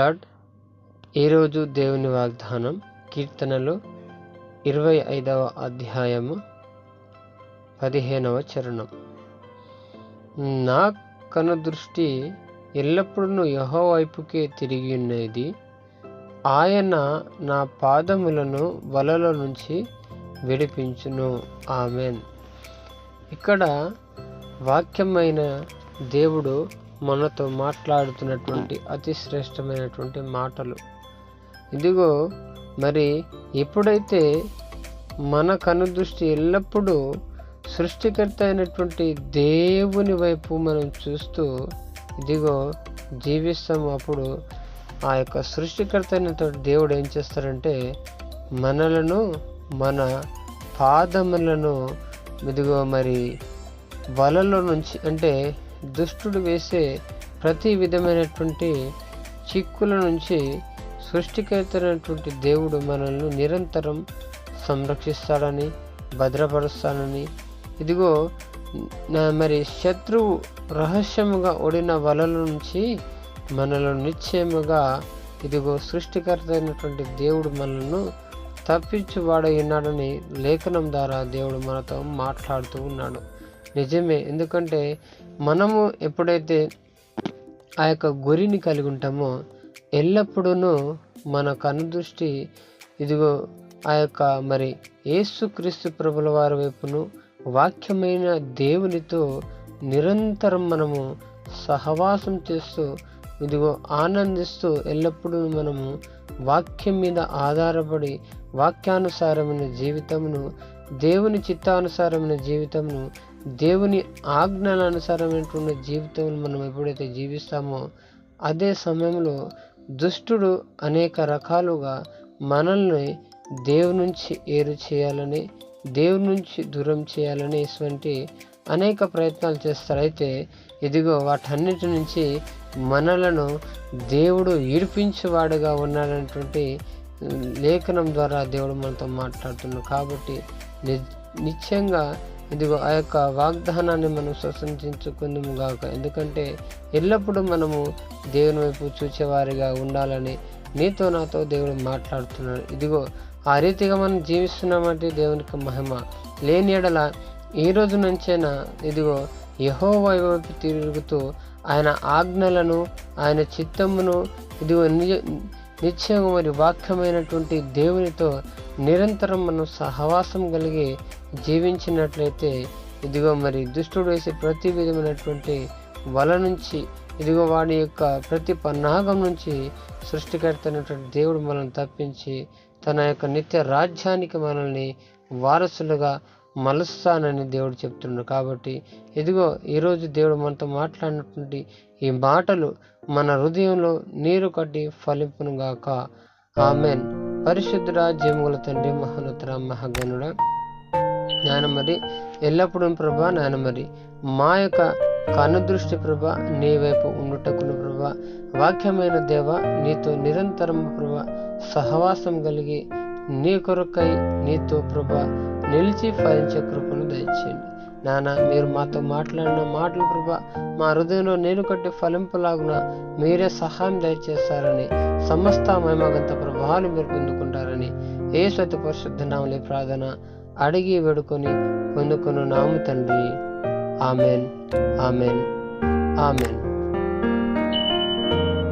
Lord ఈరోజు దేవుని వాగ్దానం కీర్తనలు ఇరవై ఐదవ అధ్యాయము పదిహేనవ చరణం. నా కనుదృష్టి ఎల్లప్పుడూ యహో వైపుకే తిరిగి ఉన్నది. ఆయన నా పాదములను వలలో నుంచి విడిపించును. ఆమెన్. ఇక్కడ వాక్యమైన దేవుడు మనతో మాట్లాడుతున్నటువంటి అతి శ్రేష్టమైనటువంటి మాటలు. ఇదిగో మరి ఎప్పుడైతే మన కనుదృష్టి ఎల్లప్పుడూ సృష్టికర్త అయినటువంటి దేవుని వైపు మనం చూస్తూ ఇదిగో జీవిస్తాము. అప్పుడు ఆ యొక్క సృష్టికర్త అయినటువంటి దేవుడు ఏం చేస్తారంటే మనలను మన పాదములను ఇదిగో మరి వలలో నుంచి అంటే దుష్టుడు వేసే ప్రతి విధమైనటువంటి చిక్కుల నుంచి సృష్టికరితమైనటువంటి దేవుడు మనల్ని నిరంతరం సంరక్షిస్తాడని భద్రపరుస్తానని ఇదిగో మరి శత్రువు రహస్యముగా ఒడిన వలల నుంచి మనలో నిశ్చయముగా ఇదిగో సృష్టికర్త అయినటువంటి దేవుడు మనల్ని తప్పించువాడై ఉన్నాడని లేఖనం ద్వారా దేవుడు మనతో మాట్లాడుతూ ఉన్నాడు. నిజమే. ఎందుకంటే మనము ఎప్పుడైతే ఆ యొక్క గురిని కలిగి ఉంటామో ఎల్లప్పుడూ మన కనుదృష్టి ఇదిగో ఆ యొక్క మరి యేసుక్రీస్తు ప్రభుల వారి వైపును వాక్యమైన దేవునితో నిరంతరం మనము సహవాసం చేస్తూ ఇదిగో ఆనందిస్తూ ఎల్లప్పుడూ మనము వాక్యం మీద ఆధారపడి వాక్యానుసారమైన జీవితమును దేవుని చిత్తానుసారమైన జీవితంను దేవుని ఆజ్ఞల అనుసారమైనటువంటి జీవితం మనం ఎప్పుడైతే జీవిస్తామో అదే సమయంలో దుష్టుడు అనేక రకాలుగా మనల్ని దేవుని నుంచి ఏరు చేయాలని దేవుని నుంచి దూరం చేయాలని ఇటువంటి అనేక ప్రయత్నాలు చేస్తారు. అయితే ఇదిగో వాటన్నిటి నుంచి మనలను దేవుడు ఈడిపించేవాడుగా ఉన్నాడనేటువంటి లేఖనం ద్వారా దేవుడు మనతో మాట్లాడుతున్నాడు. కాబట్టి నిత్యంగా ఇదిగో ఆ యొక్క వాగ్దానాన్ని మనం స్వసంచుకుందాము గాక. ఎందుకంటే ఎల్లప్పుడూ మనము దేవుని వైపు చూచేవారిగా ఉండాలని నీతో నాతో దేవుడు మాట్లాడుతున్నాడు. ఇదిగో ఆ రీతిగా మనం జీవిస్తున్నామంటే దేవునికి మహిమ. లేని ఎడల ఈ రోజు నుంచైనా ఇదిగో యహో వైపు తిరుగుతూ ఆయన ఆజ్ఞలను ఆయన చిత్తమును ఇదిగో నిజ నిత్యం మరి వాక్యమైనటువంటి దేవునితో నిరంతరం మనం సహవాసం కలిగి జీవించినట్లయితే ఇదిగో మరి దుష్టుడు వేసే ప్రతి విధమైనటువంటి వల నుంచి ఇదిగో వాడి యొక్క ప్రతి పన్నాగం నుంచి సృష్టికర్త అయినటువంటి దేవుడు మనల్ని తప్పించి తన యొక్క నిత్య రాజ్యానికి మనల్ని వారసులుగా మలుస్తానని దేవుడు చెప్తున్నాడు. కాబట్టి ఇదిగో ఈరోజు దేవుడు మనతో మాట్లాడినటువంటి ఈ మాటలు మన హృదయంలో నీరు కట్టి ఫలింపును గాక ఆమెన్. పరిశుద్ధుడ జీముల తండ్రి మహోన్నతర మహాగణుడ. నాయన మరి ఎల్లప్పుడూ ప్రభా నాయన మరి మా యొక్క కనుదృష్టి ప్రభ నీ వైపు ఉండుటకును ప్రభ. వాక్యమైన దేవ నీతో నిరంతరం ప్రభ సహవాసం కలిగి నీ కొరకై నీతో ప్రభ నిలిచి ఫలించే కృపను దయచేయండి. నానా మీరు మాతో మాట్లాడిన మాటలు ప్రభా మా హృదయంలో నేను కట్టి ఫలింపులాగున మీరే సహాయం దయచేస్తారని సమస్త మహిమగంత ప్రభావాలు మీరు పొందుకుంటారని ఏ స్వతి పరిశుద్ధ నామలే ప్రార్థన అడిగి వేడుకొని పొందుకున్న నాము తండ్రి. ఆమెన్. ఆమెన్. ఆమెన్.